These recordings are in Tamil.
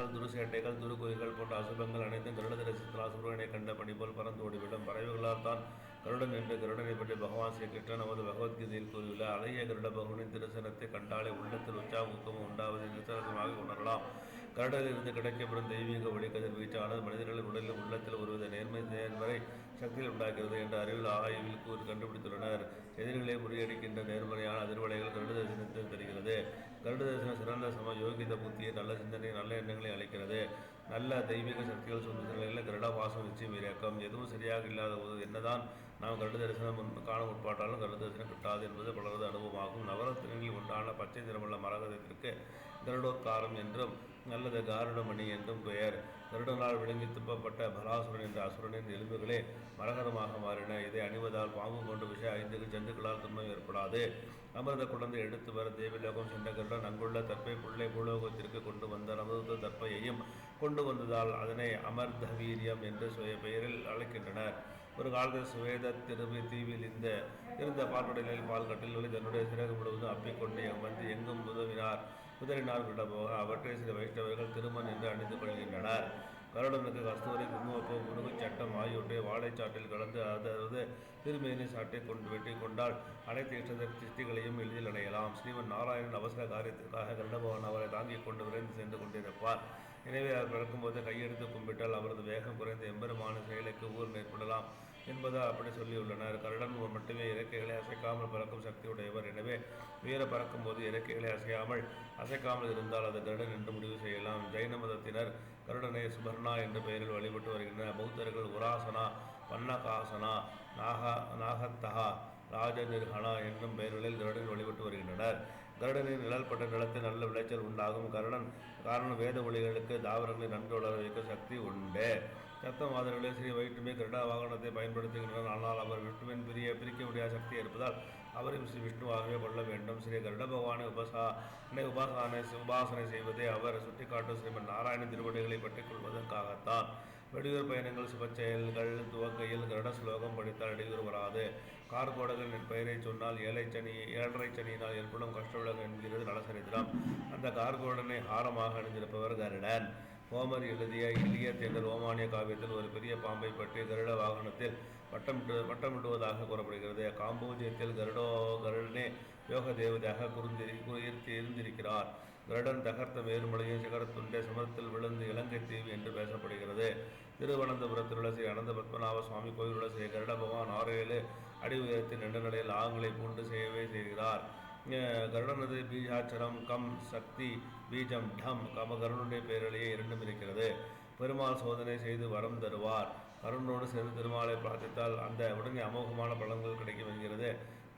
பூதங்கள் துருசேட்டைகள் துருக்குறிகள் போன்ற அசுபங்கள் அனைத்தும் கருட தரிசனத்தில் சூரியனை கண்ட பணி போல் பறந்து ஓடிவிடும். பறவைகளால் தான் கருடன் என்று கருடனை பற்றி பகவான் ஸ்ரீ கிருஷ்ணன் நமது பகவத்கீதையில் கூறியுள்ள அழகிய கருட பகவனின் திருசனத்தை கண்டாலே உள்ளத்தில் உற்சாகம் உண்டாவது நிசரசமாக உணரலாம். கருடலில் இருந்து கிடைக்கப்படும் தெய்வீக ஒளி கதிர்வீச்சானது மனிதர்களின் உடலில் உள்ளத்தில் ஒரு சக்தியில் உண்டாகிறது என்ற அறிவியல் ஆய்வில் கூறி கண்டுபிடித்துள்ளனர். எதிரிகளை முறியடிக்கின்ற நேர்மறையான அதிர்வலைகள் கருட தரிசனத்தில் தெரிகிறது. கருட தரிசனம் சிறந்த சம யோகித புத்தியை நல்ல சிந்தனை நல்ல எண்ணங்களை அளிக்கிறது. நல்ல தெய்வீக சக்திகள் சொந்த நிலையில் கருட வாசம் நிச்சயம் இயக்கம் எதுவும் சரியாக இல்லாத போது என்னதான் நாம் கருட தரிசனம் உட்பாட்டாலும் காண கருட தரிசனம் கிட்டாது என்பது பலரது அனுபவமாகும். நவரத்தினங்களில் உண்டான பச்சை நிறமுள்ள மரகதத்திற்கு கருடோத்காரம் என்றும் அல்லது காருடமணி என்றும் பெயர். கருடனால் விளங்கி துப்பப்பட்ட பலாசுரன் என்ற அசுரனின் எலும்புகளே மரகதமாக மாறின. இதை அணிவதால் பாம்பு கொண்டு விஷ ஐந்துக்கு ஜந்துக்களால் துன்பம் ஏற்படாது. அமிர்த குழந்தை எடுத்து வர தேவிலோகம் சென்ற கருடன் அங்குள்ள தற்பை பிள்ளை பூலோகத்திற்கு கொண்டு வந்த அமிர்த தற்பையையும் கொண்டு வந்ததால் அதனை அமர்த வீரியம் என்று சுய பெயரில் அழைக்கின்றனர். ஒரு காலத்தில் சுவேத திரும்பி தீவில் இந்த இருந்த பால்கடலில் பால் கட்டில்களை தன்னுடைய சிறகு முழுவதும் அப்பிக்கொண்டு வந்து எங்கும் உதவினார். உதவினார் விட போக அவற்றை சில வைஷ்ணவர்கள் திருமண் என்று அணிந்து கொள்கின்றனர். கருடனுக்கு கஸ்தூரி குங்குமப்பூ முருகை சட்டம் ஆகியவற்றை வாழைச்சாட்டில் கலந்து அதாவது திருமேனி சாட்டை கொண்டு வெட்டி கொண்டால் அனைத்து இஷ்ட திருஷ்டிகளையும் எளிதில் அடையலாம். ஸ்ரீமன் நாராயணன் அவசர காரியத்திற்காக கண்டபவன் அவரை தாங்கிக் கொண்டு விரைந்து சென்று கொண்டிருப்பார். எனவே அவர் பிறக்கும்போது கையெடுத்து கும்பிட்டால் அவரது வேகம் குறைந்து எம்பெருமான செயலுக்கு ஊர் மேற்கொள்ளலாம் என்பதா அப்படி சொல்லியுள்ளனர். கருடன் மட்டுமே இறக்கைகளை அசைக்காமல் பறக்கும் சக்தியுடையவர். எனவே வீர பறக்கும் போது இறக்கைகளை அசையாமல் அசைக்காமல் இருந்தால் அது கருடன் என்று முடிவு செய்யலாம். ஜைன மதத்தினர் கருடனை சுபர்ணா என்ற பெயரில் வழிபட்டு வருகின்றனர். பௌத்தர்கள் உராசனா பன்னகாசனா நாகா நாகத்தகா ராஜநிர்ஹனா என்னும் பெயர்களில் கருடன் வழிபட்டு வருகின்றனர். கருடனின் நிழல்பட்ட நிலத்தில் நல்ல விளைச்சல் உண்டாகும். கருடன் காரணம் வேத ஒளிகளுக்கு தாவரங்களை நன்கு வளர வைக்க சக்தி உண்டு. சத்த மாதர்களே ஸ்ரீ வைஷ்ணுமே கருடா வாகனத்தை பயன்படுத்துகின்றனர். ஆனால் அவர் விஷ்ணுவின் பிரிய பிரிக்க முடியாத சக்தி இருப்பதால் அவரையும் ஸ்ரீ விஷ்ணுவாகவே கொள்ள வேண்டும். ஸ்ரீ கருட பகவானை உபாசனை உபாசனை உபாசனை செய்வதை அவர் சுட்டிக்காட்டும் ஸ்ரீமன் நாராயண திருவடிகளை பற்றிக் கொள்வதற்காகத்தான். வெளியூர் பயணங்கள் சுப செயல்கள் துவக்கையில் கருட ஸ்லோகம் படித்தால் இடையூறு வராது. கார்கோடகளின் பெயரை சொன்னால் ஏழை சனி ஏழரை சனியினால் ஏற்படும் கஷ்டவிலகம் என்கிறது நலசரித்திரம். அந்த கார்கோடனை ஹாரமாக அணிந்திருப்பவர் கருடன். ஹோமர் எழுதிய இலிய என்ற ரோமானிய காவியத்தில் ஒரு பெரிய பாம்பை பற்றி கருட வாகனத்தில் வட்டமிட்டு வட்டமிடுவதாக கூறப்படுகிறது. காம்போஜியத்தில் கருடோ கருடனே யோக தேவதையாக குறுந்திரி குறுத்தி இருந்திருக்கிறார். கருடன் தகர்த்த மேருமலையின் சிகரத்துண்டே சமரத்தில் விழுந்து இலங்கை தீவு என்று பேசப்படுகிறது. திருவனந்தபுரத்தில் உள்ள ஸ்ரீ அனந்த பத்மநாப சுவாமி கோயிலுள்ள ஸ்ரீ கருட பகவான் ஆறு அடி உயரத்தில் நின்ற நிலையில் ஆங்களை பூண்டு செய்யவே செய்கிறார். கருடனது பீஜாச்சரம் கம் சக்தி பீஜம் டம் கமகருணுடைய பேரலையே இரண்டும் இருக்கிறது. பெருமாள் சோதனை செய்து வரம் தருவார். கருணோடு சேர்ந்து திருமாலை பிரார்த்தித்தால் அந்த உடனே அமோகமான பலன்கள் கிடைக்கும் என்கிறது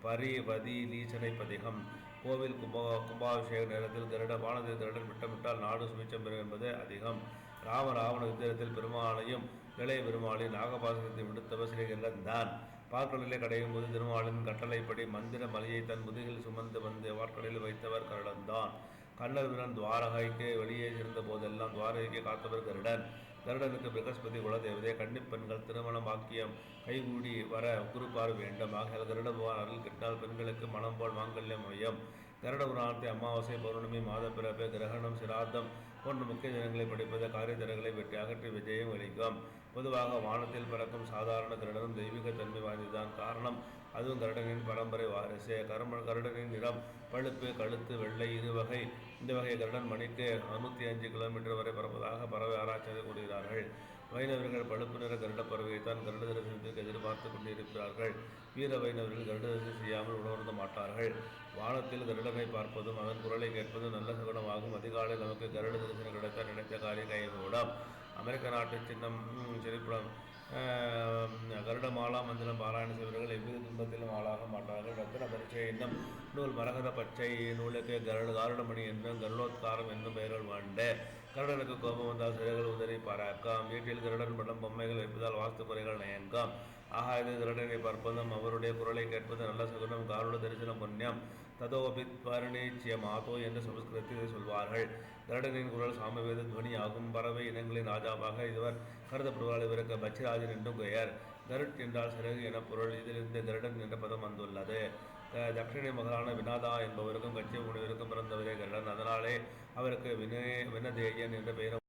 பரிவதி லீசனை பதிகம். கோவில் கும்பா கும்பாபிஷேக நேரத்தில் கருட வானதி கருடன் விட்டமிட்டால் நாடு சுமிச்சம் பெறும் என்பது அதிகம். ராம ராவண வித்திரத்தில் பெருமாளையும் இளைய பெருமாளையும் நாகபாசனத்தை விடுத்தவர் ஸ்ரீகரன் தான் பார்க்கடலை கடையும் போது திருமாலின் கட்டளைப்படி மந்திர மலையை தன் முதுகில் சுமந்து வந்து வார்க்கடையில் வைத்தவர் கருடன்தான். தான் வீரன் துவாரகைக்கு வெளியே இருந்த போதெல்லாம் துவாரகைக்கு காத்தவர் கருடன். கருடனுக்கு பிரகஸ்பதி குலதேவதை கன்னிப்பெண்கள் திருமணம் பாக்கியம் கைகூடி வர குறுப்பாறு வேண்டும். ஆகிய கருட அருள் கிட்டால் பெண்களுக்கு மனம் போல் மாங்கல்யம் மையம் கருட புராணத்தை அமாவாசை பௌர்ணமி மாத பிறப்பு கிரகணம் சிராதம் போன்ற முக்கிய தினங்களை படிப்பது காரியத்தரங்களை வெற்றி அகற்றி விஜயம் அளிக்கும். பொதுவாக வானத்தில் பிறக்கும் சாதாரண கருடனும் தெய்வீக தன்மை வாய்ந்ததுதான் காரணம் அதுவும் கருடனின் பரம்பரை வாரிசு. கரும கருடனின் நிறம் பழுப்பு கழுத்து வெள்ளை இரு வகை. இந்த வகை கருடன் மணிக்கு அறுநூத்தி அஞ்சு கிலோமீட்டர் வரை பரப்பதாக பறவை ஆராய்ச்சியாளர் கூறுகிறார்கள். வைணவர்கள் பழுப்பு நிற கருட பறவையைத்தான் கருட தரிசனத்திற்கு எதிர்பார்த்து கொண்டிருக்கிறார்கள். வீர வைணவர்கள் கருட தரிசனம் செய்யாமல் உணர்ந்த மாட்டார்கள். வானத்தில் கருடனை பார்ப்பதும் அதன் குரலை கேட்பதும் நல்ல சகுனமாகும் அதிகாலை நமக்கு கருட தரிசனம் கிடைத்த நினைத்த காரியம் கைவிடம் அமெரிக்க நாட்டு சின்னம் செழிப்புடன் கருடமாலா மந்திரம் பாராயண செய்வர்கள் எவ்வித துன்பத்திலும் ஆளாக மாட்டார்கள். ரத்தன பரிட்சை என்னும் நூல் மரகத பச்சை நூலுக்கு கருட காருடமணி என்றும் கருடோத்காரம் என்னும் பெயர்கள் வாண்ட கருடனுக்கு கோபம் வந்தால் சிறைகள் உதறி பாராக்காம். வீட்டில் கருடன் படம் பொம்மைகள் வைப்பதால் வாஸ்து குறைகள் நயங்காம் ஆகாயது கருடனை பார்ப்பதும் அவருடைய குரலை கேட்பது நல்ல சகுனம் காருட தரிசனம் புண்ணியம். ததோபித் பரிணேச்சியமாதோ என்று சமஸ்கிருதத்தில் சொல்வார்கள். கருடனின் குரல் சாமவேத துவனியாகும். பறவை இனங்களின் ராஜாவாக இதுவர் கருதப்படுவார். இவருக்கு பச்சிராஜன் என்றும் பெயர். கருட் என்றால் சிறகு என பொருள். இதிலிருந்து கருடன் என்ற பதம் வந்துள்ளது. தட்சிணை மகளான வினாதா என்பவருக்கும் கட்சி முனிவருக்கும் பிறந்தவரே கருடன். அதனாலே அவருக்கு வினய வினதேயன் என்ற பெயரும்